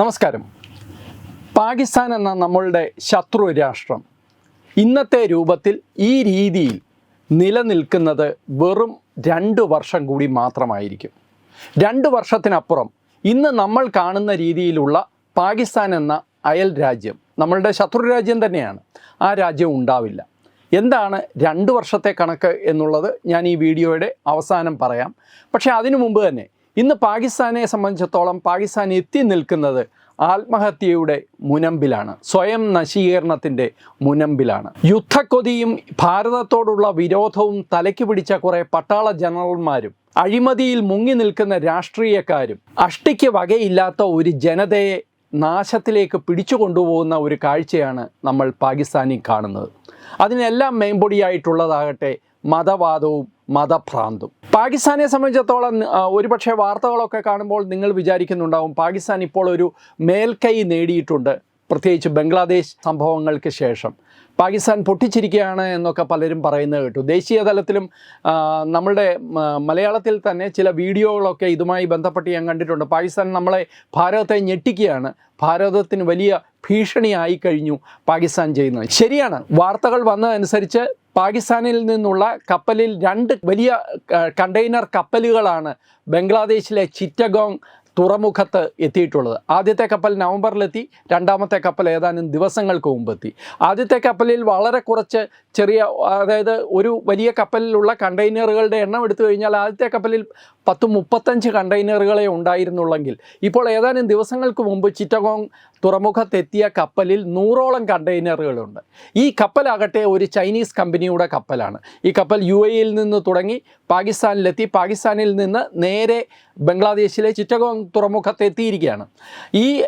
നമസ്കാരം. പാകിസ്ഥാൻ എന്ന നമ്മളുടെ ശത്രു രാഷ്ട്രം ഇന്നത്തെ രൂപത്തിൽ ഈ രീതിയിൽ നിലനിൽക്കുന്നത് വെറും രണ്ട് വർഷം കൂടി മാത്രമായിരിക്കും. രണ്ട് വർഷത്തിനപ്പുറം ഇന്ന് നമ്മൾ കാണുന്ന രീതിയിലുള്ള പാകിസ്ഥാൻ എന്ന അയൽ രാജ്യം നമ്മളുടെ ശത്രു രാജ്യം തന്നെയാണ്. ആ രാജ്യം ഉണ്ടാവില്ല. എന്താണ് രണ്ട് വർഷത്തെ കണക്ക് എന്നുള്ളത് ഞാൻ ഈ വീഡിയോയുടെ അവസാനം പറയാം. പക്ഷേ അതിനു മുമ്പ് തന്നെ ഇന്ന് പാകിസ്ഥാനെ സംബന്ധിച്ചിടത്തോളം പാകിസ്ഥാൻ എത്തി നിൽക്കുന്നത് ആത്മഹത്യയുടെ മുനമ്പിലാണ്. സ്വയം നശീകരണത്തിന്റെ മുനമ്പിലാണ്. യുദ്ധക്കൊതിയും ഭാരതത്തോടുള്ള വിരോധവും തലയ്ക്ക് പിടിച്ച കുറേ പട്ടാള ജനറൽമാരും അഴിമതിയിൽ മുങ്ങി നിൽക്കുന്ന രാഷ്ട്രീയക്കാരും അഷ്ടിക്ക് വകയില്ലാത്ത ഒരു ജനതയെ നാശത്തിലേക്ക് പിടിച്ചു കൊണ്ടുപോകുന്ന ഒരു കാഴ്ചയാണ് നമ്മൾ പാകിസ്ഥാനിൽ കാണുന്നത്. അതിനെല്ലാം മേമ്പൊടിയായിട്ടുള്ളതാകട്ടെ മതവാദവും മതഭ്രാന്തും. പാകിസ്ഥാനെ സംബന്ധിച്ചിടത്തോളം ഒരുപക്ഷെ വാർത്തകളൊക്കെ കാണുമ്പോൾ നിങ്ങൾ വിചാരിക്കുന്നുണ്ടാവും പാകിസ്ഥാൻ ഇപ്പോൾ ഒരു മേൽക്കൈ നേടിയിട്ടുണ്ട് പ്രത്യേകിച്ച് ബംഗ്ലാദേശ് സംഭവങ്ങൾക്ക് ശേഷം. പാകിസ്ഥാൻ പൊട്ടിച്ചിരിക്കുകയാണ് എന്നൊക്കെ പലരും പറയുന്നത് കേട്ടു. ദേശീയ തലത്തിലും നമ്മളുടെ മലയാളത്തിൽ തന്നെ ചില വീഡിയോകളൊക്കെ ഇതുമായി ബന്ധപ്പെട്ട് ഞാൻ കണ്ടിട്ടുണ്ട്. പാകിസ്ഥാൻ നമ്മളെ ഭാരതത്തെ ഞെട്ടിക്കുകയാണ്. ഭാരതത്തിന് വലിയ ഭീഷണിയായി കഴിഞ്ഞു പാകിസ്ഥാൻ ചെയ്യുന്നത്. ശരിയാണ്. വാർത്തകൾ വന്നതനുസരിച്ച് പാകിസ്ഥാനിൽ നിന്നുള്ള കപ്പലിൽ രണ്ട് വലിയ കണ്ടെയ്നർ കപ്പലുകളാണ് ബംഗ്ലാദേശിലെ ചിറ്റഗോങ് തുറമുഖത്ത് എത്തിയിട്ടുള്ളത്. ആദ്യത്തെ കപ്പൽ നവംബറിലെത്തി രണ്ടാമത്തെ കപ്പൽ ഏതാനും ദിവസങ്ങൾക്ക് മുമ്പെത്തി. ആദ്യത്തെ കപ്പലിൽ വളരെ കുറച്ച് ചെറിയ അതായത് ഒരു വലിയ കപ്പലിലുള്ള കണ്ടെയ്നറുകളുടെ എണ്ണം എടുത്തു കഴിഞ്ഞാൽ ആദ്യത്തെ കപ്പലിൽ പത്ത് മുപ്പത്തഞ്ച് കണ്ടെയ്നറുകളെ ഉണ്ടായിരുന്നുള്ളെങ്കിൽ ഇപ്പോൾ ഏതാനും ദിവസങ്ങൾക്ക് മുമ്പ് ചിറ്റഗോങ് തുറമുഖത്തെത്തിയ കപ്പലിൽ നൂറോളം കണ്ടെയ്നറുകളുണ്ട്. ഈ കപ്പലാകട്ടെ ഒരു ചൈനീസ് കമ്പനിയുടെ കപ്പലാണ്. ഈ കപ്പൽ യു എയിൽ നിന്ന് തുടങ്ങി പാകിസ്ഥാനിലെത്തി. പാകിസ്ഥാനിൽ നിന്ന് നേരെ ബംഗ്ലാദേശിലെ ചിറ്റഗോങ് തുറമുഖത്തെത്തിയിരിക്കുകയാണ്. ഈ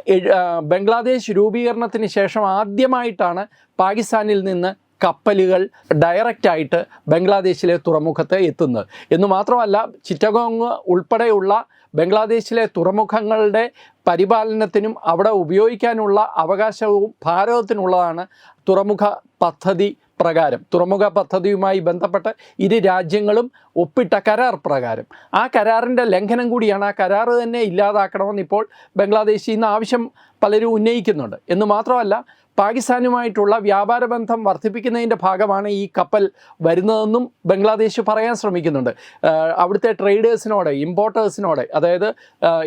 ബംഗ്ലാദേശ് രൂപീകരണത്തിന് ശേഷം ആദ്യമായിട്ടാണ് പാകിസ്ഥാനിൽ നിന്ന് കപ്പലുകൾ ഡയറക്റ്റായിട്ട് ബംഗ്ലാദേശിലെ തുറമുഖത്ത് എത്തുന്നത്. എന്ന് മാത്രമല്ല ചിറ്റഗോങ് ഉൾപ്പെടെയുള്ള ബംഗ്ലാദേശിലെ തുറമുഖങ്ങളുടെ പരിപാലനത്തിനും അവിടെ ഉപയോഗിക്കാനുള്ള അവകാശവും ഭാരതത്തിനുള്ളതാണ് തുറമുഖ പദ്ധതി പ്രകാരം. തുറമുഖ പദ്ധതിയുമായി ബന്ധപ്പെട്ട് ഇരു രാജ്യങ്ങളും ഒപ്പിട്ട കരാർ പ്രകാരം. ആ കരാറിന്റെ ലംഘനം കൂടിയാണ് ആ കരാർ തന്നെ ഇല്ലാതാക്കണമെന്ന് ഇപ്പോൾ ബംഗ്ലാദേശിൽ നിന്ന് ആവശ്യം പലരും ഉന്നയിക്കുന്നുണ്ട്. എന്ന് മാത്രമല്ല പാകിസ്ഥാനുമായിട്ടുള്ള വ്യാപാര ബന്ധം വർദ്ധിപ്പിക്കുന്നതിന്റെ ഭാഗമാണ് ഈ കപ്പൽ വരുന്നതെന്നും ബംഗ്ലാദേശ് പറയാൻ ശ്രമിക്കുന്നുണ്ട്. അവിടുത്തെ ട്രേഡേഴ്സിനോട് ഇമ്പോർട്ടേഴ്സിനോട് അതായത്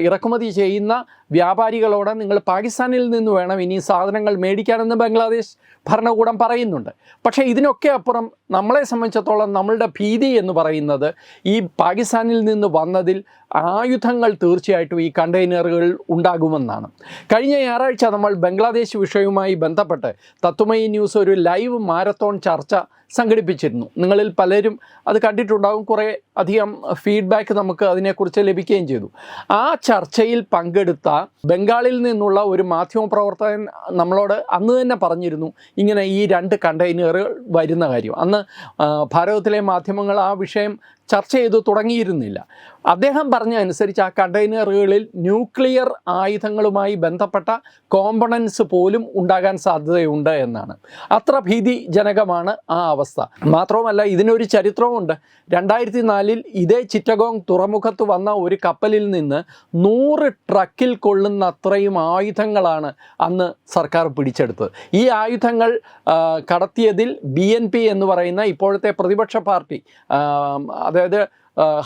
ഇറക്കുമതി ചെയ്യുന്ന വ്യാപാരികളോട് നിങ്ങൾ പാകിസ്ഥാനിൽ നിന്ന് വേണം ഇനി സാധനങ്ങൾ മേടിക്കാനെന്ന് ബംഗ്ലാദേശ് ഭരണകൂടം പറയുന്നുണ്ട്. പക്ഷേ ഇതിനൊക്കെ അപ്പുറം നമ്മളെ സംബന്ധിച്ചിടത്തോളം നമ്മളുടെ ഭീതി എന്ന് പറയുന്നത് ഈ പാകിസ്ഥാനിൽ നിന്ന് വന്നതിൽ ആയുധങ്ങൾ തീർച്ചയായിട്ടും ഈ കണ്ടെയ്നറുകൾ ഉണ്ടാകുമെന്നാണ്. കഴിഞ്ഞ ഞായറാഴ്ച നമ്മൾ ബംഗ്ലാദേശ് വിഷയവുമായി ബന്ധപ്പെട്ട്. തത്വമയി ന്യൂസ് ഒരു ലൈവ് മാരത്തോൺ ചർച്ച സംഘടിപ്പിച്ചിരുന്നു. നിങ്ങളിൽ പലരും അത് കണ്ടിട്ടുണ്ടാകും കുറേ അധികം ഫീഡ്ബാക്ക് നമുക്ക് അതിനെക്കുറിച്ച് ലഭിക്കുകയും ചെയ്തു. ആ ചർച്ചയിൽ പങ്കെടുത്ത ബംഗാളിൽ നിന്നുള്ള ഒരു മാധ്യമപ്രവർത്തകൻ നമ്മളോട് അന്ന് തന്നെ പറഞ്ഞിരുന്നു ഇങ്ങനെ ഈ രണ്ട് കണ്ടെയ്നറുകൾ വരുന്ന കാര്യം. അന്ന് ഭാരതത്തിലെ മാധ്യമങ്ങൾ ആ വിഷയം ചർച്ച ചെയ്ത് തുടങ്ങിയിരുന്നില്ല. അദ്ദേഹം പറഞ്ഞ അനുസരിച്ച് ആ കണ്ടെയ്നറുകളിൽ ന്യൂക്ലിയർ ആയുധങ്ങളുമായി ബന്ധപ്പെട്ട കോമ്പണൻസ് പോലും ഉണ്ടാകാൻ സാധ്യതയുണ്ട് എന്നാണ്. അത്ര ഭീതിജനകമാണ് ആ അവസ്ഥ. മാത്രവുമല്ല ഇതിനൊരു ചരിത്രമുണ്ട് രണ്ടായിരത്തി നാലിൽ ഇതേ ചിറ്റഗോങ് തുറമുഖത്ത് വന്ന ഒരു കപ്പലിൽ നിന്ന് നൂറ് ട്രക്കിൽ കൊള്ളുന്ന അത്രയും ആയുധങ്ങളാണ് അന്ന് സർക്കാർ പിടിച്ചെടുത്തത്. ഈ ആയുധങ്ങൾ കടത്തിയതിൽ ബി എന്ന് പറയുന്ന ഇപ്പോഴത്തെ പ്രതിപക്ഷ പാർട്ടി അതായത്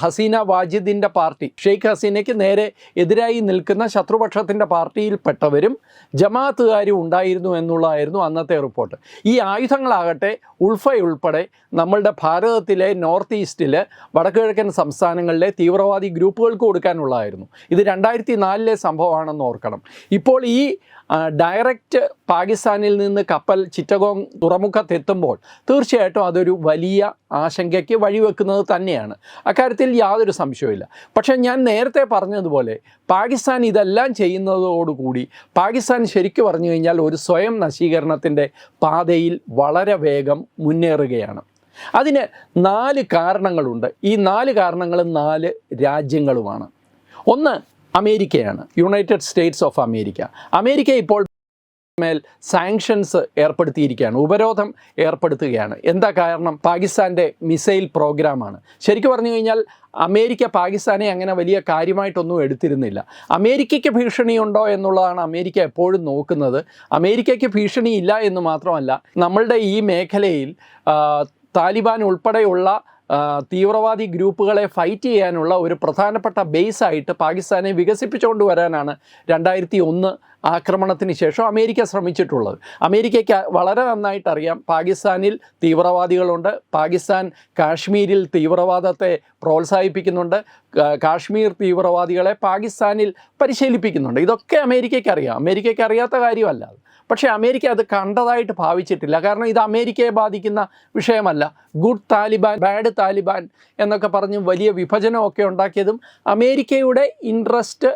ഹസീന വാജിദിന്റെ പാർട്ടി. ഷെയ്ഖ് ഹസീനയ്ക്ക് നേരെ എതിരായി നിൽക്കുന്ന ശത്രുപക്ഷത്തിന്റെ പാർട്ടിയിൽപ്പെട്ടവരും ജമാഅത്തുകാരും ഉണ്ടായിരുന്നു എന്നുള്ളതായിരുന്നു അന്നത്തെ റിപ്പോർട്ട്. ഈ ആയുധങ്ങളാകട്ടെ ഉൾഫ ഉൾപ്പെടെ നമ്മളുടെ ഭാരതത്തിലെ നോർത്ത് ഈസ്റ്റിൽ വടക്കുകിഴക്കൻ സംസ്ഥാനങ്ങളിലെ തീവ്രവാദി ഗ്രൂപ്പുകൾക്ക് കൊടുക്കാനുള്ളതായിരുന്നു. ഇത് രണ്ടായിരത്തി നാലിലെ സംഭവമാണെന്ന് ഓർക്കണം. ഇപ്പോൾ ഈ ഡയറക്റ്റ് പാകിസ്ഥാനിൽ നിന്ന് കപ്പൽ ചിറ്റഗോങ് തുറമുഖത്തെത്തുമ്പോൾ തീർച്ചയായിട്ടും അതൊരു വലിയ ആശങ്കയ്ക്ക് വഴിവെക്കുന്നത് തന്നെയാണ്. അക്കാര്യത്തിൽ യാതൊരു സംശയവുമില്ല. പക്ഷേ ഞാൻ നേരത്തെ പറഞ്ഞതുപോലെ പാകിസ്ഥാൻ ഇതെല്ലാം ചെയ്യുന്നതോടുകൂടി പാകിസ്ഥാൻ ശരിക്കു പറഞ്ഞു കഴിഞ്ഞാൽ ഒരു സ്വയം നശീകരണത്തിന്റെ പാതയിൽ വളരെ വേഗം മുന്നേറുകയാണ്. അതിന് നാല് കാരണങ്ങളുണ്ട്. ഈ നാല് കാരണങ്ങളും നാല് രാജ്യങ്ങളുമാണ്. ഒന്ന് അമേരിക്കയാണ്. United States of America America ഇപ്പോൾ മേൽ സാങ്ഷൻസ് ഏർപ്പെടുത്തിയിരിക്കുകയാണ്. ഉപരോധം ഏർപ്പെടുത്തുകയാണ്. എന്താ കാരണം? പാകിസ്ഥാന്റെ മിസൈൽ പ്രോഗ്രാമാണ് ശരിക്കും പറഞ്ഞു കഴിഞ്ഞാൽ അമേരിക്ക പാകിസ്ഥാനെ അങ്ങനെ വലിയ കാര്യമായിട്ടൊന്നും എടുത്തിരുന്നില്ല. അമേരിക്കയ്ക്ക് ഭീഷണിയുണ്ടോ എന്നുള്ളതാണ് അമേരിക്ക എപ്പോഴും നോക്കുന്നത്. അമേരിക്കയ്ക്ക് ഭീഷണിയില്ല എന്ന് മാത്രമല്ല നമ്മളുടെ ഈ മേഖലയിൽ താലിബാൻ ഉൾപ്പെടെയുള്ള തീവ്രവാദി ഗ്രൂപ്പുകളെ ഫൈറ്റ് ചെയ്യാനുള്ള ഒരു പ്രധാനപ്പെട്ട ബേസായിട്ട് പാകിസ്ഥാനെ വികസിപ്പിച്ചുകൊണ്ട് വരാനാണ് രണ്ടായിരത്തി ഒന്ന് ആക്രമണത്തിന് ശേഷം അമേരിക്ക ശ്രമിച്ചിട്ടുള്ളത്. അമേരിക്കയ്ക്ക് വളരെ നന്നായിട്ടറിയാം പാകിസ്ഥാനിൽ തീവ്രവാദികളുണ്ട്. പാകിസ്ഥാൻ കാശ്മീരിൽ തീവ്രവാദത്തെ പ്രോത്സാഹിപ്പിക്കുന്നുണ്ട്. കാശ്മീർ തീവ്രവാദികളെ പാകിസ്ഥാനിൽ പരിശീലിപ്പിക്കുന്നുണ്ട്. ഇതൊക്കെ അമേരിക്കയ്ക്ക് അറിയാം. അമേരിക്കയ്ക്ക് അറിയാത്ത കാര്യമല്ല. പക്ഷേ അമേരിക്ക അത് കണ്ടതായിട്ട് ഭാവിച്ചിട്ടില്ല. കാരണം ഇത് അമേരിക്കയെ ബാധിക്കുന്ന വിഷയമല്ല. ഗുഡ് താലിബാൻ ബാഡ് താലിബാൻ എന്നൊക്കെ പറഞ്ഞ് വലിയ വിഭജനമൊക്കെ ഉണ്ടാക്കിയതും അമേരിക്കയുടെ ഇൻട്രസ്റ്റ്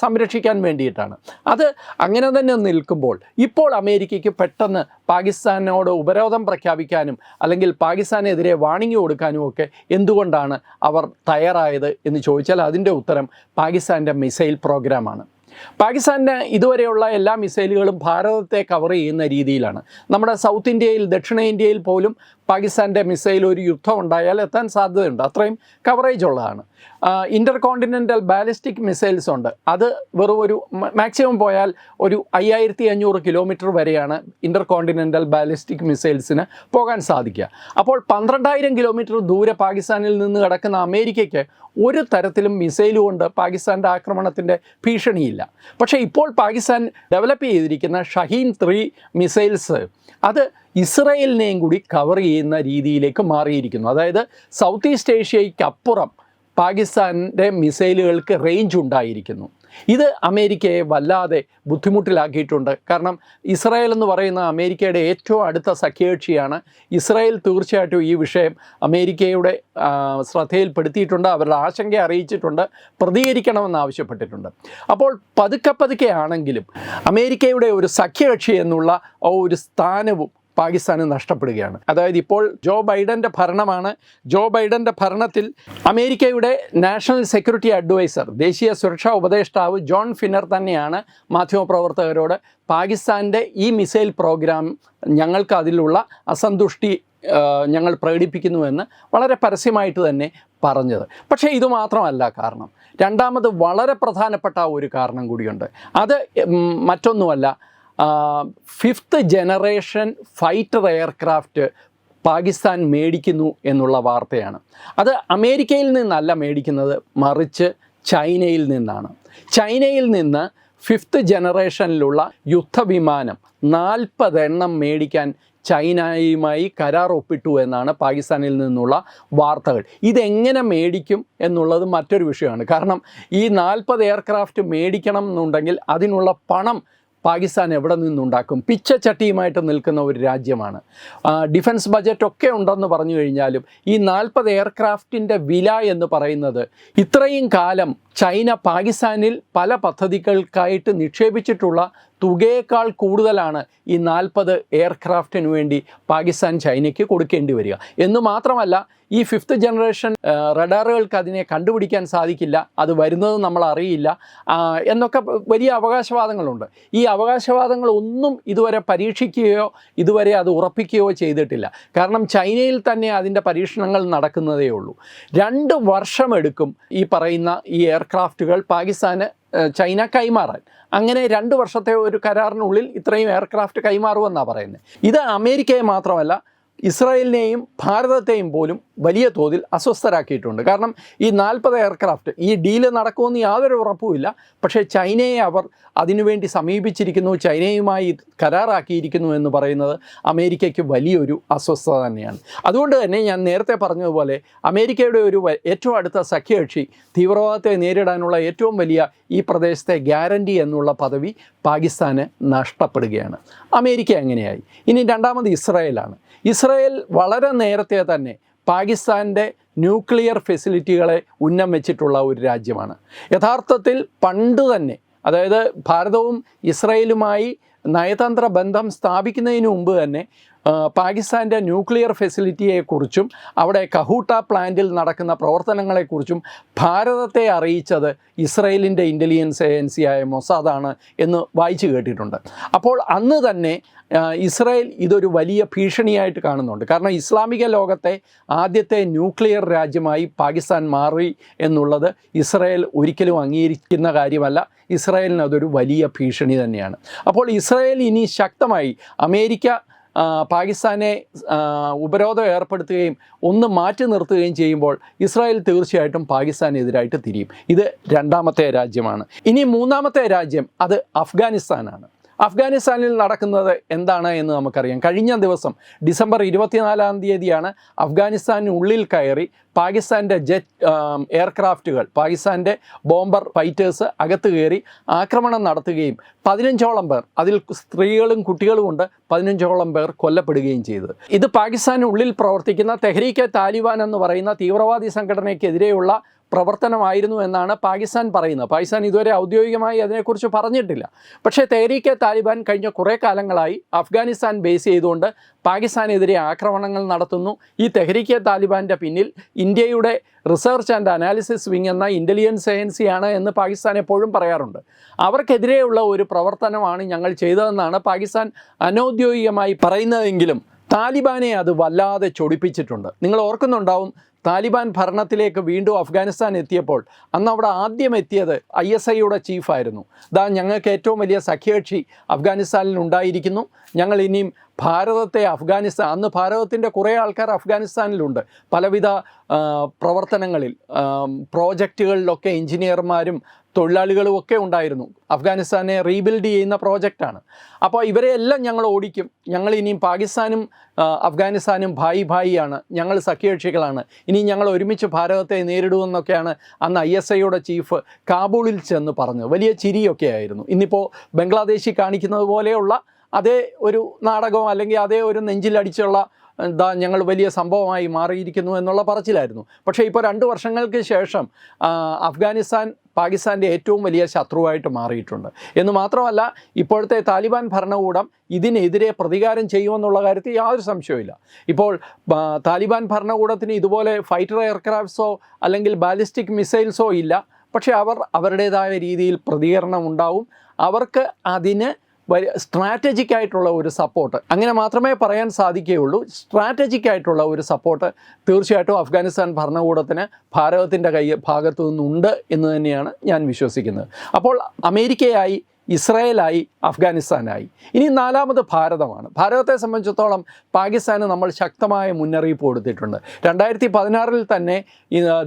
സംരക്ഷിക്കാൻ വേണ്ടിയിട്ടാണ്. അത് അങ്ങനെ തന്നെ നിൽക്കുമ്പോൾ ഇപ്പോൾ അമേരിക്കയ്ക്ക് പെട്ടെന്ന് പാകിസ്ഥാനോട് ഉപരോധം പ്രഖ്യാപിക്കാനും അല്ലെങ്കിൽ പാകിസ്ഥാനെതിരെ വാണിംഗ് കൊടുക്കാനും ഒക്കെ എന്തുകൊണ്ടാണ് അവർ തയ്യാറായത് എന്ന് ചോദിച്ചാൽ അതിന്റെ ഉത്തരം പാകിസ്ഥാന്റെ മിസൈൽ പ്രോഗ്രാമാണ്. പാകിസ്ഥാന്റെ ഇതുവരെയുള്ള എല്ലാ മിസൈലുകളും ഭാരതത്തെ കവർ ചെയ്യുന്ന രീതിയിലാണ്. നമ്മുടെ സൗത്ത് ഇന്ത്യയിൽ ദക്ഷിണ ഇന്ത്യയിൽ പോലും പാകിസ്ഥാന്റെ മിസൈൽ ഒരു യുദ്ധം ഉണ്ടായാൽ എത്താൻ സാധ്യതയുണ്ട്. അത്രയും കവറേജ് ഉള്ളതാണ്. ഇന്റർ കോണ്ടിനെന്റൽ ബാലിസ്റ്റിക് മിസൈൽസ് ഉണ്ട്. അത് വെറും ഒരു മാക്സിമം പോയാൽ ഒരു അയ്യായിരത്തി അഞ്ഞൂറ് കിലോമീറ്റർ വരെയാണ് ഇന്റർ കോണ്ടിനെന്റൽ ബാലിസ്റ്റിക് മിസൈൽസിന് പോകാൻ സാധിക്കുക. അപ്പോൾ പന്ത്രണ്ടായിരം കിലോമീറ്റർ ദൂരെ പാകിസ്ഥാനിൽ നിന്ന് കിടക്കുന്ന അമേരിക്കയ്ക്ക് ഒരു തരത്തിലും മിസൈൽ കൊണ്ട് പാകിസ്ഥാന്റെ ആക്രമണത്തിന്റെ ഭീഷണിയില്ല. പക്ഷേ ഇപ്പോൾ പാകിസ്ഥാൻ ഡെവലപ്പ് ചെയ്തിരിക്കുന്ന ഷഹീൻ ത്രീ മിസൈൽസ് അത് ഇസ്രയേലിനെയും കൂടി കവർ ചെയ്യുന്ന രീതിയിലേക്ക് മാറിയിരിക്കുന്നു. അതായത് സൗത്ത് ഈസ്റ്റ് ഏഷ്യയ്ക്കപ്പുറം പാകിസ്ഥാന്റെ മിസൈലുകൾക്ക് റേഞ്ച് ഉണ്ടായിരിക്കുന്നു. ഇത് അമേരിക്കയെ വല്ലാതെ ബുദ്ധിമുട്ടിലാക്കിയിട്ടുണ്ട്. കാരണം ഇസ്രായേൽ എന്ന് പറയുന്ന അമേരിക്കയുടെ ഏറ്റവും അടുത്ത സഖ്യകക്ഷിയാണ് ഇസ്രായേൽ തീർച്ചയായിട്ടും ഈ വിഷയം അമേരിക്കയുടെ ശ്രദ്ധയിൽപ്പെടുത്തിയിട്ടുണ്ട്. അവരുടെ ആശങ്ക അറിയിച്ചിട്ടുണ്ട്. പ്രതികരിക്കണമെന്ന് ആവശ്യപ്പെട്ടിട്ടുണ്ട്. അപ്പോൾ പതുക്കെ പതുക്കെ ആണെങ്കിലും അമേരിക്കയുടെ ഒരു സഖ്യകക്ഷി എന്നുള്ള ഒരു സ്ഥാനവും പാകിസ്ഥാന് നഷ്ടപ്പെടുകയാണ്. അതായത് ഇപ്പോൾ ജോ ബൈഡന്റെ ഭരണമാണ്. ജോ ബൈഡന്റെ ഭരണത്തിൽ അമേരിക്കയുടെ നാഷണൽ സെക്യൂരിറ്റി അഡ്വൈസർ ദേശീയ സുരക്ഷാ ഉപദേഷ്ടാവ് ജോൺ ഫിന്നർ തന്നെയാണ് മാധ്യമപ്രവർത്തകരോട് പാകിസ്ഥാന്റെ ഈ മിസൈൽ പ്രോഗ്രാം ഞങ്ങൾക്ക് അതിലുള്ള അസന്തുഷ്ടി ഞങ്ങൾ പ്രകടിപ്പിക്കുന്നുവെന്ന് വളരെ പരസ്യമായിട്ട് തന്നെ പറഞ്ഞത്. പക്ഷേ ഇതുമാത്രമല്ല കാരണം. രണ്ടാമത് വളരെ പ്രധാനപ്പെട്ട ഒരു കാരണം കൂടിയുണ്ട്. അത് മറ്റൊന്നുമല്ല. Fifth generation fighter aircraft Pakistan മേടിക്കുന്നു എന്നുള്ള വാർത്തയാണ്. അത് അമേരിക്കയിൽ നിന്നല്ല മേടിക്കുന്നത് മറിച്ച് ചൈനയിൽ നിന്നാണ്. ചൈനയിൽ നിന്ന് ഫിഫ്ത്ത് ജനറേഷനിലുള്ള യുദ്ധവിമാനം നാൽപ്പതെണ്ണം മേടിക്കാൻ ചൈനയുമായി കരാർ ഒപ്പിട്ടു എന്നാണ് പാകിസ്ഥാനിൽ നിന്നുള്ള വാർത്തകൾ. ഇതെങ്ങനെ മേടിക്കും എന്നുള്ളത് മറ്റൊരു വിഷയമാണ്. കാരണം ഈ നാൽപ്പത് എയർക്രാഫ്റ്റ് മേടിക്കണം എന്നുണ്ടെങ്കിൽ അതിനുള്ള പണം പാകിസ്ഥാൻ എവിടെ നിന്നുണ്ടാക്കും? പിച്ചച്ചട്ടിയുമായിട്ട് നിൽക്കുന്ന ഒരു രാജ്യമാണ്. ഡിഫൻസ് ബജറ്റ് ഒക്കെ ഉണ്ടെന്ന് പറഞ്ഞു കഴിഞ്ഞാലും ഈ നാൽപ്പത് എയർക്രാഫ്റ്റിന്റെ വില എന്ന് പറയുന്നത് ഇത്രയും കാലം ചൈന പാകിസ്ഥാനിൽ പല പദ്ധതികൾക്കായിട്ട് നിക്ഷേപിച്ചിട്ടുള്ള തുകയേക്കാൾ കൂടുതലാണ് ഈ നാൽപ്പത് എയർക്രാഫ്റ്റിന് വേണ്ടി പാകിസ്ഥാൻ ചൈനയ്ക്ക് കൊടുക്കേണ്ടി വരിക. എന്ന് മാത്രമല്ല ഈ ഫിഫ്ത്ത് ജനറേഷൻ റഡാറുകൾക്ക് അതിനെ കണ്ടുപിടിക്കാൻ സാധിക്കില്ല. അത് വരുന്നത് നമ്മൾ അറിയില്ല. എന്നൊക്കെ വലിയ അവകാശവാദങ്ങളുണ്ട്. ഈ അവകാശവാദങ്ങൾ ഒന്നും ഇതുവരെ പരീക്ഷിക്കുകയോ ഇതുവരെ അത് ഉറപ്പിക്കുകയോ ചെയ്തിട്ടില്ല. കാരണം ചൈനയിൽ തന്നെ അതിന്റെ പരീക്ഷണങ്ങൾ നടക്കുന്നതേ ഉള്ളൂ. രണ്ട് വർഷമെടുക്കും ഈ പറയുന്ന ഈ എയർക്രാഫ്റ്റുകൾ പാകിസ്ഥാന് ചൈന കൈമാറാൻ. അങ്ങനെ രണ്ട് വർഷത്തെ ഒരു കരാറിനുള്ളിൽ ഇത്രയും എയർക്രാഫ്റ്റ് കൈമാറുമെന്നാണ് പറയുന്നത് ഇത് അമേരിക്കയെ മാത്രമല്ല ഇസ്രായേലിനെയും ഭാരതത്തെയും പോലും വലിയ തോതിൽ അസ്വസ്ഥരാക്കിയിട്ടുണ്ട്. കാരണം ഈ നാൽപ്പത് എയർക്രാഫ്റ്റ് ഈ ഡീൽ നടക്കുമെന്ന് യാതൊരു ഉറപ്പുമില്ല. പക്ഷേ ചൈനയെ അവർ അതിനുവേണ്ടി സമീപിച്ചിരിക്കുന്നു ചൈനയുമായി കരാറാക്കിയിരിക്കുന്നു എന്ന് പറയുന്നത് അമേരിക്കയ്ക്ക് വലിയൊരു അസ്വസ്ഥത തന്നെയാണ്. അതുകൊണ്ട് തന്നെ ഞാൻ നേരത്തെ പറഞ്ഞതുപോലെ അമേരിക്കയുടെ ഒരു ഏറ്റവും അടുത്ത സഖ്യകക്ഷി തീവ്രവാദത്തെ നേരിടാനുള്ള ഏറ്റവും വലിയ ഈ പ്രദേശത്തെ ഗ്യാരണ്ടി എന്നുള്ള പദവി പാകിസ്ഥാന് നഷ്ടപ്പെടുകയാണ്. അമേരിക്ക അങ്ങനെയായി ഇനി രണ്ടാമത് ഇസ്രായേലാണ്. ഇസ്രായേൽ വളരെ നേരത്തെ തന്നെ പാകിസ്ഥാന്റെ ന്യൂക്ലിയർ ഫെസിലിറ്റികളെ ഉന്നം വെച്ചിട്ടുള്ള ഒരു രാജ്യമാണ്. യഥാർത്ഥത്തിൽ പണ്ട് തന്നെ അതായത് ഭാരതവും ഇസ്രയേലുമായി നയതന്ത്ര ബന്ധം സ്ഥാപിക്കുന്നതിന് മുമ്പ് തന്നെ പാകിസ്ഥാന്റെ ന്യൂക്ലിയർ ഫെസിലിറ്റിയെക്കുറിച്ചും അവിടെ കഹൂട്ട പ്ലാന്റിൽ നടക്കുന്ന പ്രവർത്തനങ്ങളെക്കുറിച്ചും ഭാരതത്തെ അറിയിച്ചത് ഇസ്രയേലിന്റെ ഇന്റലിജൻസ് ഏജൻസിയായ മൊസാദാണ് എന്ന് വായിച്ചു കേട്ടിട്ടുണ്ട്. അപ്പോൾ അന്ന് തന്നെ ഇസ്രായേൽ ഇതൊരു വലിയ ഭീഷണിയായിട്ട് കാണുന്നുണ്ട്. കാരണം ഇസ്ലാമിക ലോകത്തെ ആദ്യത്തെ ന്യൂക്ലിയർ രാജ്യമായി പാകിസ്ഥാൻ മാറി എന്നുള്ളത് ഇസ്രായേൽ ഒരിക്കലും അംഗീകരിക്കുന്ന കാര്യമല്ല. ഇസ്രായേലിന് അതൊരു വലിയ ഭീഷണി തന്നെയാണ്. അപ്പോൾ ഇസ്രായേൽ ഇനി ശക്തമായി അമേരിക്ക പാകിസ്ഥാനെ ഉപരോധം ഏർപ്പെടുത്തുകയും ഒന്ന് മാറ്റി നിർത്തുകയും ചെയ്യുമ്പോൾ ഇസ്രായേൽ തീർച്ചയായിട്ടും പാകിസ്ഥാനെതിരായിട്ട് തിരിയും. ഇത് രണ്ടാമത്തെ രാജ്യമാണ്. ഇനി മൂന്നാമത്തെ രാജ്യം അത് അഫ്ഗാനിസ്ഥാനാണ്. അഫ്ഗാനിസ്ഥാനിൽ നടക്കുന്നത് എന്താണ് എന്ന് നമുക്കറിയാം. കഴിഞ്ഞ ദിവസം ഡിസംബർ ഇരുപത്തിനാലാം തീയതിയാണ് അഫ്ഗാനിസ്ഥാനുള്ളിൽ കയറി പാകിസ്ഥാന്റെ ജെറ്റ് എയർക്രാഫ്റ്റുകൾ പാകിസ്ഥാന്റെ ബോംബർ ഫൈറ്റേഴ്സ് അകത്ത് കയറി ആക്രമണം നടത്തുകയും പതിനഞ്ചോളം പേർ അതിൽ സ്ത്രീകളും കുട്ടികളും ഉണ്ട് പതിനഞ്ചോളം പേർ കൊല്ലപ്പെടുകയും ചെയ്തത് ഇത് പാകിസ്ഥാനുള്ളിൽ പ്രവർത്തിക്കുന്ന തെഹ്രീക്കെ താലിബാൻ എന്ന് പറയുന്ന തീവ്രവാദി സംഘടനയ്ക്കെതിരെയുള്ള പ്രവർത്തനമായിരുന്നു എന്നാണ് പാകിസ്ഥാൻ പറയുന്നത്. പാകിസ്ഥാൻ ഇതുവരെ ഔദ്യോഗികമായി അതിനെക്കുറിച്ച് പറഞ്ഞിട്ടില്ല. പക്ഷേ തേരീക്കെ താലിബാൻ കഴിഞ്ഞ കുറേ കാലങ്ങളായി അഫ്ഗാനിസ്ഥാൻ ബേസ് ചെയ്തുകൊണ്ട് പാകിസ്ഥാനെതിരെ ആക്രമണങ്ങൾ നടത്തുന്നു. ഈ തെഹരീക്കെ താലിബാന്റെ പിന്നിൽ ഇന്ത്യയുടെ റിസർച്ച് ആൻഡ് അനാലിസിസ് വിങ് എന്ന ഇന്റലിജൻസ് ഏജൻസിയാണ് എന്ന് പാകിസ്ഥാൻ എപ്പോഴും പറയാറുണ്ട്. അവർക്കെതിരെയുള്ള ഒരു പ്രവർത്തനമാണ് ഞങ്ങൾ ചെയ്തതെന്നാണ് പാകിസ്ഥാൻ അനൗദ്യോഗികമായി പറയുന്നതെങ്കിലും താലിബാനെ അത് വല്ലാതെ ചൊടിപ്പിച്ചിട്ടുണ്ട്. നിങ്ങൾ ഓർക്കുന്നുണ്ടാവും താലിബാൻ ഭരണത്തിലേക്ക് വീണ്ടും അഫ്ഗാനിസ്ഥാൻ എത്തിയപ്പോൾ അന്ന് അവിടെ ആദ്യം എത്തിയത് ഐ എസ് ഐയുടെ ചീഫായിരുന്നു ദാ ഞങ്ങൾക്ക് ഏറ്റവും വലിയ സഖ്യകക്ഷി അഫ്ഗാനിസ്ഥാനിൽ ഉണ്ടായിരിക്കുന്നു. ഞങ്ങൾ ഇനിയും ഭാരതത്തെ അഫ്ഗാനിസ്ഥാൻ അന്ന് ഭാരതത്തിന്റെ കുറേ ആൾക്കാർ അഫ്ഗാനിസ്ഥാനിലുണ്ട്. പലവിധ പ്രവർത്തനങ്ങളിൽ പ്രോജക്റ്റുകളിലൊക്കെ എഞ്ചിനീയർമാരും തൊഴിലാളികളും ഒക്കെ ഉണ്ടായിരുന്നു. അഫ്ഗാനിസ്ഥാനെ റീബിൽഡ് ചെയ്യുന്ന പ്രോജക്റ്റാണ്. അപ്പോൾ ഇവരെ എല്ലാം ഞങ്ങൾ ഓടിക്കും. ഞങ്ങൾ ഇനിയും പാകിസ്ഥാനും അഫ്ഗാനിസ്ഥാനും ഭായി ഭായിയാണ്. ഞങ്ങൾ സഖ്യകക്ഷികളാണ്. ഇനി ഞങ്ങൾ ഒരുമിച്ച് ഭാരതത്തെ നേരിടുമെന്നൊക്കെയാണ് അന്ന് ഐ എസ് ഐയുടെ ചീഫ് കാബൂളിൽ ചെന്ന് പറഞ്ഞു വലിയ ചിരിയൊക്കെ ആയിരുന്നു. ഇന്നിപ്പോൾ ബംഗ്ലാദേശിൽ കാണിക്കുന്നത് പോലെയുള്ള അതേ ഒരു നാടകം അല്ലെങ്കിൽ അതേ ഒരു നെഞ്ചിലടിച്ചുള്ള എന്താ ഞങ്ങൾ വലിയ സംഭവമായി മാറിയിരിക്കുന്നു എന്നുള്ള പറച്ചിലായിരുന്നു. പക്ഷേ ഇപ്പോൾ രണ്ട് വർഷങ്ങൾക്ക് ശേഷം അഫ്ഗാനിസ്ഥാൻ പാകിസ്ഥാന്റെ ഏറ്റവും വലിയ ശത്രുവായിട്ട് മാറിയിട്ടുണ്ട്. എന്ന് മാത്രമല്ല ഇപ്പോഴത്തെ താലിബാൻ ഭരണകൂടം ഇതിനെതിരെ പ്രതികാരം ചെയ്യുമെന്നുള്ള കാര്യത്തിൽ യാതൊരു സംശയവുമില്ല. ഇപ്പോൾ താലിബാൻ ഭരണകൂടത്തിന് ഇതുപോലെ ഫൈറ്റർ എയർക്രാഫ്റ്റ്സോ അല്ലെങ്കിൽ ബാലിസ്റ്റിക് മിസൈൽസോ ഇല്ല. പക്ഷേ അവർ അവരുടേതായ രീതിയിൽ പ്രതികരണം ഉണ്ടാവും. അവർക്ക് അതിന് സ്ട്രാറ്റജിക് ആയിട്ടുള്ള ഒരു സപ്പോർട്ട്. അങ്ങനെ മാത്രമേ പറയാൻ സാധിക്കുകയുള്ളൂ. സ്ട്രാറ്റജിക് ആയിട്ടുള്ള ഒരു സപ്പോർട്ട് തീർച്ചയായിട്ടും അഫ്ഗാനിസ്ഥാൻ ഭരണകൂടത്തിന് ഭാരതത്തിന്റെ കൈ ഭാഗത്തു നിന്നുണ്ട് എന്ന് തന്നെയാണ് ഞാൻ വിശ്വസിക്കുന്നത്. അപ്പോൾ അമേരിക്കയായി ഇസ്രായേലായി അഫ്ഗാനിസ്ഥാനായി. ഇനി നാലാമത് ഭാരതമാണ്. ഭാരതത്തെ സംബന്ധിച്ചിടത്തോളം പാകിസ്ഥാന് നമ്മൾ ശക്തമായ മുന്നറിയിപ്പ് കൊടുത്തിട്ടുണ്ട്. രണ്ടായിരത്തി പതിനാറിൽ തന്നെ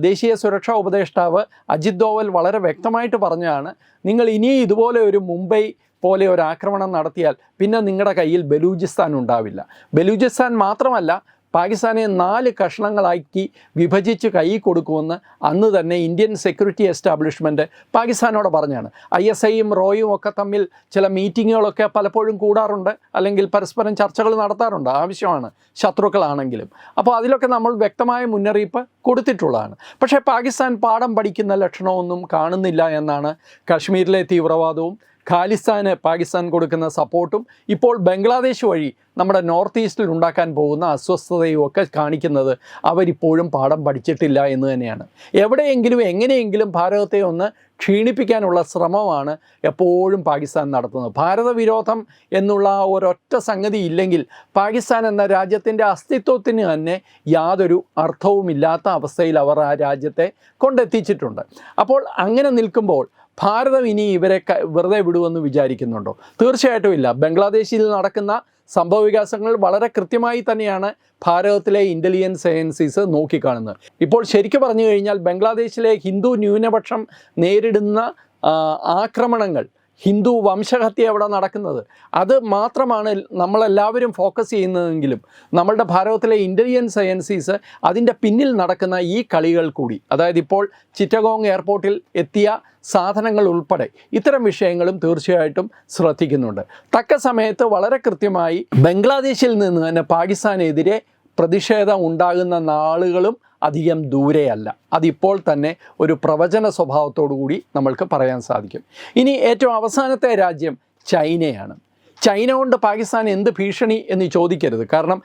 ദേശീയ സുരക്ഷാ ഉപദേഷ്ടാവ് അജിത് ദോവൽ വളരെ വ്യക്തമായിട്ട് പറഞ്ഞതാണ് നിങ്ങൾ ഇനി ഇതുപോലെ ഒരു മുംബൈ പോലെ ഒരു ആക്രമണം നടത്തിയാൽ പിന്നെ നിങ്ങളുടെ കയ്യിൽ ബലൂചിസ്ഥാൻ ഉണ്ടാവില്ല. ബലൂചിസ്ഥാൻ മാത്രമല്ല പാകിസ്ഥാനെ നാല് കഷ്ണങ്ങളാക്കി വിഭജിച്ച് കൈ കൊടുക്കുമെന്ന് അന്ന് തന്നെ ഇന്ത്യൻ സെക്യൂരിറ്റി എസ്റ്റാബ്ലിഷ്മെന്റ് പാകിസ്ഥാനോട് പറഞ്ഞാണ്. ഐ എസ് ഐയും റോയും ഒക്കെ തമ്മിൽ ചില മീറ്റിങ്ങുകളൊക്കെ പലപ്പോഴും കൂടാറുണ്ട് അല്ലെങ്കിൽ പരസ്പരം ചർച്ചകൾ നടത്താറുണ്ട്. ആവശ്യമാണ് ശത്രുക്കളാണെങ്കിലും. അപ്പോൾ അതിലൊക്കെ നമ്മൾ വ്യക്തമായ മുന്നറിയിപ്പ് കൊടുത്തിട്ടുള്ളതാണ്. പക്ഷേ പാകിസ്ഥാൻ പാഠം പഠിക്കുന്ന ലക്ഷണമൊന്നും കാണുന്നില്ല എന്നാണ് കാശ്മീരിലെ തീവ്രവാദവും ഖാലിസ്ഥാന് പാകിസ്ഥാൻ കൊടുക്കുന്ന സപ്പോർട്ടും ഇപ്പോൾ ബംഗ്ലാദേശ് വഴി നമ്മുടെ നോർത്ത് ഈസ്റ്റിൽ ഉണ്ടാക്കാൻ പോകുന്ന അസ്വസ്ഥതയും ഒക്കെ കാണിക്കുന്നത് അവരിപ്പോഴും പാഠം പഠിച്ചിട്ടില്ല എന്ന് തന്നെയാണ്. എവിടെയെങ്കിലും എങ്ങനെയെങ്കിലും ഭാരതത്തെ ഒന്ന് ക്ഷീണിപ്പിക്കാനുള്ള ശ്രമമാണ് എപ്പോഴും പാകിസ്ഥാൻ നടത്തുന്നത്. ഭാരതവിരോധം എന്നുള്ള ഒരൊറ്റ സംഗതി ഇല്ലെങ്കിൽ പാകിസ്ഥാൻ എന്ന രാജ്യത്തിന്റെ അസ്തിത്വത്തിന് തന്നെ യാതൊരു അർത്ഥവുമില്ലാത്ത അവസ്ഥയിൽ അവർ ആ രാജ്യത്തെ കൊണ്ടെത്തിച്ചിട്ടുണ്ട്. അപ്പോൾ അങ്ങനെ നിൽക്കുമ്പോൾ ഭാരതം ഇനി ഇവരെ വെറുതെ വിടുമെന്ന് വിചാരിക്കുന്നുണ്ടോ? തീർച്ചയായിട്ടും ഇല്ല. ബംഗ്ലാദേശിൽ നടക്കുന്ന സംഭവ വികാസങ്ങൾ വളരെ കൃത്യമായി തന്നെയാണ് ഭാരതത്തിലെ ഇന്റലിജൻസ് ഏജൻസീസ് നോക്കിക്കാണുന്നത്. ഇപ്പോൾ ശരിക്കും പറഞ്ഞു കഴിഞ്ഞാൽ ബംഗ്ലാദേശിലെ ഹിന്ദു ന്യൂനപക്ഷം നേരിടുന്ന ആക്രമണങ്ങൾ ഹിന്ദു വംശഹത്യ അവിടെ നടക്കുന്നത്? അത് മാത്രമാണ് നമ്മളെല്ലാവരും ഫോക്കസ് ചെയ്യുന്നതെങ്കിലും നമ്മളുടെ ഭാരതത്തിലെ ഇന്റലിജൻസ് ഏജൻസീസ് അതിന്റെ പിന്നിൽ നടക്കുന്ന ഈ കളികൾ കൂടി. അതായത് ഇപ്പോൾ ചിറ്റഗോങ് എയർപോർട്ടിൽ എത്തിയ സാധനങ്ങൾ ഉൾപ്പെടെ ഇത്തരം വിഷയങ്ങളും തീർച്ചയായിട്ടും ശ്രദ്ധിക്കുന്നുണ്ട്. തക്ക സമയത്ത് വളരെ കൃത്യമായി ബംഗ്ലാദേശിൽ നിന്ന് തന്നെ പാകിസ്ഥാനെതിരെ പ്രതിഷേധം ഉണ്ടാകുന്ന നാളുകളും അധികം ദൂരെയല്ല. അതിപ്പോൾ തന്നെ ഒരു പ്രവചന കൂടി നമ്മൾക്ക് പറയാൻ സാധിക്കും. ഇനി ഏറ്റവും അവസാനത്തെ രാജ്യം ചൈനയാണ്. ചൈന കൊണ്ട് പാകിസ്ഥാൻ എന്ത് ഭീഷണി എന്ന് ചോദിക്കരുത്. കാരണം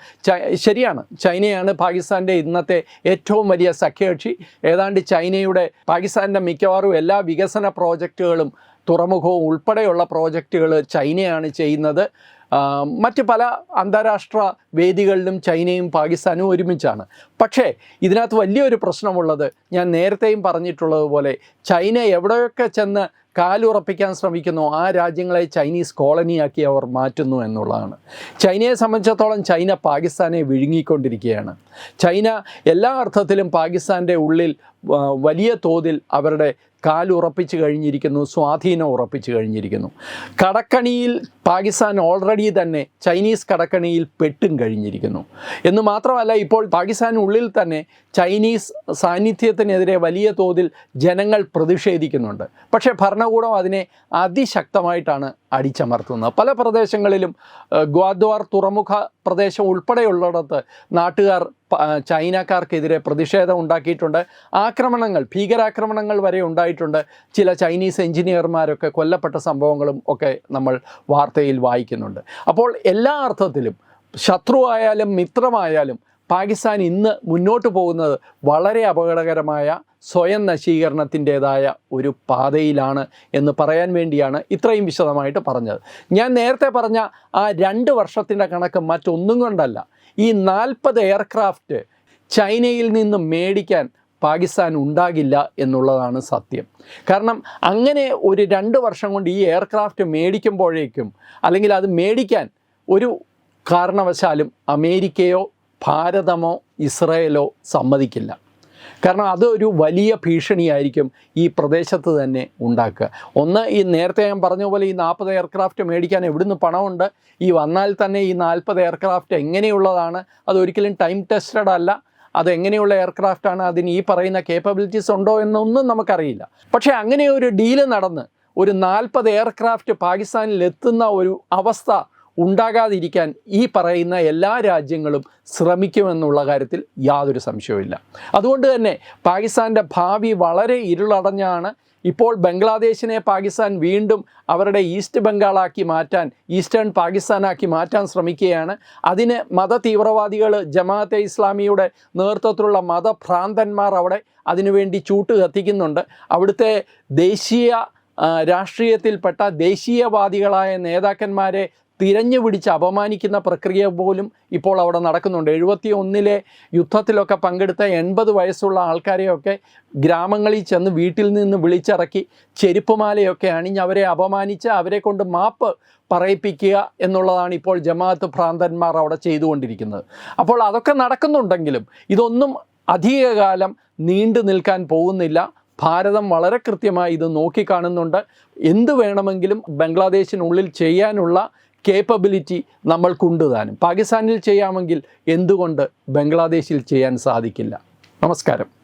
ശരിയാണ്. ചൈനയാണ് പാകിസ്ഥാന്റെ ഇന്നത്തെ ഏറ്റവും വലിയ സഖ്യകക്ഷി. ഏതാണ്ട് ചൈനയുടെ പാകിസ്ഥാന്റെ മിക്കവാറും എല്ലാ വികസന പ്രോജക്റ്റുകളും തുറമുഖവും ഉൾപ്പെടെയുള്ള പ്രോജക്റ്റുകൾ ചൈനയാണ് ചെയ്യുന്നത്. മറ്റ് പല അന്താരാഷ്ട്ര വേദികളിലും ചൈനയും പാകിസ്ഥാനും ഒരുമിച്ചാണ്. പക്ഷേ ഇതിനകത്ത് വലിയൊരു പ്രശ്നമുള്ളത് ഞാൻ നേരത്തെയും പറഞ്ഞിട്ടുള്ളതുപോലെ ചൈന എവിടെയൊക്കെ ചെന്ന് കാലുറപ്പിക്കാൻ ശ്രമിക്കുന്നു. ആ രാജ്യങ്ങളെ ചൈനീസ് കോളനിയാക്കി അവർ മാറ്റുന്നു എന്നുള്ളതാണ്. ചൈനയെ സംബന്ധിച്ചിടത്തോളം ചൈന പാകിസ്ഥാനെ വിഴുങ്ങിക്കൊണ്ടിരിക്കുകയാണ്. ചൈന എല്ലാ അർത്ഥത്തിലും പാകിസ്ഥാന്റെ ഉള്ളിൽ വലിയ തോതിൽ അവരുടെ കാലുറപ്പിച്ച് കഴിഞ്ഞിരിക്കുന്നു സ്വാധീനം ഉറപ്പിച്ചു കഴിഞ്ഞിരിക്കുന്നു. കടക്കണിയിൽ പാകിസ്ഥാൻ ഓൾറെഡി തന്നെ ചൈനീസ് കടക്കണിയിൽ പെട്ടും കഴിഞ്ഞിരിക്കുന്നു. എന്ന് മാത്രമല്ല ഇപ്പോൾ പാകിസ്ഥാനുള്ളിൽ തന്നെ ചൈനീസ് സാന്നിധ്യത്തിനെതിരെ വലിയ തോതിൽ ജനങ്ങൾ പ്രതിഷേധിക്കുന്നുണ്ട്. പക്ഷേ ഭരണകൂടം അതിനെ അതിശക്തമായിട്ടാണ് അടിച്ചമർത്തുന്നത്. പല പ്രദേശങ്ങളിലും ഗ്വാദ്വാർ തുറമുഖ പ്രദേശം ഉൾപ്പെടെയുള്ളിടത്ത് നാട്ടുകാർ ചൈനക്കാർക്കെതിരെ പ്രതിഷേധം ഉണ്ടാക്കിയിട്ടുണ്ട്. ആക്രമണങ്ങൾ ഭീകരാക്രമണങ്ങൾ വരെ ഉണ്ടായിട്ടുണ്ട്. ചില ചൈനീസ് എഞ്ചിനീയർമാരൊക്കെ കൊല്ലപ്പെട്ട സംഭവങ്ങളും ഒക്കെ നമ്മൾ വാർത്തയിൽ വായിക്കുന്നുണ്ട്. അപ്പോൾ എല്ലാ അർത്ഥത്തിലും ശത്രുവായാലും മിത്രമായാലും പാകിസ്ഥാൻ ഇന്ന് മുന്നോട്ട് പോകുന്നത് വളരെ അപകടകരമായ സ്വയം നശീകരണത്തിന്റേതായ ഒരു പാതയിലാണ് എന്ന് പറയാൻ വേണ്ടിയാണ് ഇത്രയും വിശദമായിട്ട് പറഞ്ഞത്. ഞാൻ നേരത്തെ പറഞ്ഞ ആ രണ്ട് വർഷത്തിന്റെ കണക്ക് മറ്റൊന്നും കൊണ്ടല്ല. ഈ നാൽപ്പത് എയർക്രാഫ്റ്റ് ചൈനയിൽ നിന്ന് മേടിക്കാൻ പാകിസ്ഥാൻ ഉണ്ടാകില്ല എന്നുള്ളതാണ് സത്യം. കാരണം അങ്ങനെ ഒരു രണ്ട് വർഷം കൊണ്ട് ഈ എയർക്രാഫ്റ്റ് മേടിക്കുമ്പോഴേക്കും അല്ലെങ്കിൽ അത് മേടിക്കാൻ ഒരു കാരണവശാലും അമേരിക്കയോ ഭാരതമോ ഇസ്രയേലോ സമ്മതിക്കില്ല. കാരണം അതൊരു വലിയ ഭീഷണിയായിരിക്കും ഈ പ്രദേശത്ത് തന്നെ ഉണ്ടാക്കുക. ഒന്ന് ഈ നേരത്തെ ഞാൻ പറഞ്ഞ പോലെ ഈ നാൽപ്പത് എയർക്രാഫ്റ്റ് മേടിക്കാൻ എവിടുന്ന് പണമുണ്ട്? ഈ വന്നാൽ തന്നെ ഈ നാൽപ്പത് എയർക്രാഫ്റ്റ് എങ്ങനെയുള്ളതാണ്? അതൊരിക്കലും ടൈം ടെസ്റ്റഡ് അല്ല. അത് എങ്ങനെയുള്ള എയർക്രാഫ്റ്റാണ് അതിന് ഈ പറയുന്ന കേപ്പബിലിറ്റീസ് ഉണ്ടോ എന്നൊന്നും നമുക്കറിയില്ല. പക്ഷേ അങ്ങനെ ഒരു ഡീൽ നടന്ന് ഒരു നാൽപ്പത് എയർക്രാഫ്റ്റ് പാകിസ്ഥാനിൽ എത്തുന്ന ഒരു അവസ്ഥ ഉണ്ടാകാതിരിക്കാൻ ഈ പറയുന്ന എല്ലാ രാജ്യങ്ങളും ശ്രമിക്കുമെന്നുള്ള കാര്യത്തിൽ യാതൊരു സംശയവുമില്ല. അതുകൊണ്ട് തന്നെ പാകിസ്ഥാന്റെ ഭാവി വളരെ ഇരുളടഞ്ഞാണ്. ഇപ്പോൾ ബംഗ്ലാദേശിനെ പാകിസ്ഥാൻ വീണ്ടും അവരുടെ ഈസ്റ്റ് ബംഗാളാക്കി മാറ്റാൻ ഈസ്റ്റേൺ പാകിസ്ഥാനാക്കി മാറ്റാൻ ശ്രമിക്കുകയാണ്. അതിന് മത തീവ്രവാദികൾ ജമാഅത്തെ ഇസ്ലാമിയുടെ നേതൃത്വത്തിലുള്ള മതഭ്രാന്തന്മാർ അവിടെ അതിനുവേണ്ടി ചൂട്ട് കത്തിക്കുന്നുണ്ട്. അവിടുത്തെ ദേശീയ രാഷ്ട്രീയത്തിൽപ്പെട്ട ദേശീയവാദികളായ നേതാക്കന്മാരെ തിരഞ്ഞു പിടിച്ച് അപമാനിക്കുന്ന പ്രക്രിയ പോലും ഇപ്പോൾ അവിടെ നടക്കുന്നുണ്ട്. എഴുപത്തി ഒന്നിലെ യുദ്ധത്തിലൊക്കെ പങ്കെടുത്ത എൺപത് വയസ്സുള്ള ആൾക്കാരെയൊക്കെ ഗ്രാമങ്ങളിൽ ചെന്ന് വീട്ടിൽ നിന്ന് വിളിച്ചിറക്കി ചെരുപ്പുമാലയൊക്കെ അണിഞ്ഞ് അവരെ അപമാനിച്ച് അവരെ കൊണ്ട് മാപ്പ് പറയിപ്പിക്കുക എന്നുള്ളതാണ് ഇപ്പോൾ ജമാഅത്ത് ഭ്രാന്തന്മാർ അവിടെ ചെയ്തുകൊണ്ടിരിക്കുന്നത്. അപ്പോൾ അതൊക്കെ നടക്കുന്നുണ്ടെങ്കിലും ഇതൊന്നും അധികകാലം നീണ്ടു നിൽക്കാൻ പോകുന്നില്ല. ഭാരതം വളരെ കൃത്യമായി ഇത് നോക്കിക്കാണുന്നുണ്ട്. എന്ത് വേണമെങ്കിലും ബംഗ്ലാദേശിനുള്ളിൽ ചെയ്യാനുള്ള കേപ്പബിലിറ്റി നമ്മൾക്കുണ്ട് താനും. പാകിസ്ഥാനിൽ ചെയ്യാമെങ്കിൽ എന്തുകൊണ്ട് ബംഗ്ലാദേശിൽ ചെയ്യാൻ സാധിക്കില്ല? നമസ്കാരം.